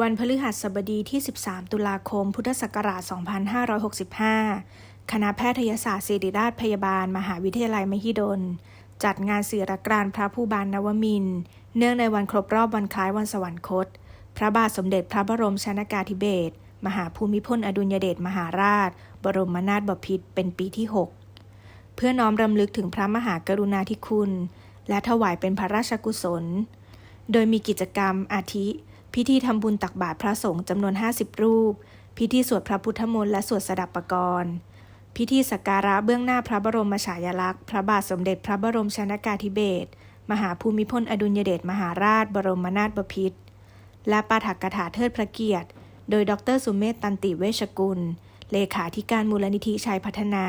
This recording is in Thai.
วันพฤหัสบดีที่ 13 ตุลาคม พุทธศักราช 2565 คณะแพทยศาสตร์ศิริราชพยาบาล มหาวิทยาลัยมหิดล จัดงานศิรกรานพระผู้บานนวมิน เนื่องในวันครบรอบวันคล้ายวันสวรรคต พระบาทสมเด็จพระบรมชนากาธิเบศร มหาภูมิพลอดุลยเดชมหาราช บรมนาถบพิตรเป็นปีที่ 6 เพื่อน้อมรำลึกถึงพระมหากรุณาธิคุณ และถวายเป็นพระราชกุศล โดยมีกิจกรรมอาทิ พิธีทำบุญตักบาตรพระสงฆ์จำนวน 50 รูป พิธีสวดพระพุทธมนต์และสวดสดับปกรณ์พิธีสักการะเบื้องหน้าพระบรมฉายาลักษณ์ พระบาทสมเด็จพระบรมชนากาธิเบศร มหาภูมิพลอดุลยเดชมหาราช บรมนาถบพิตร และปาฐกถาเทิดพระเกียรติ โดยดรสุเมธตันติเวชกุล เลขาธิการมูลนิธิชัยพัฒนา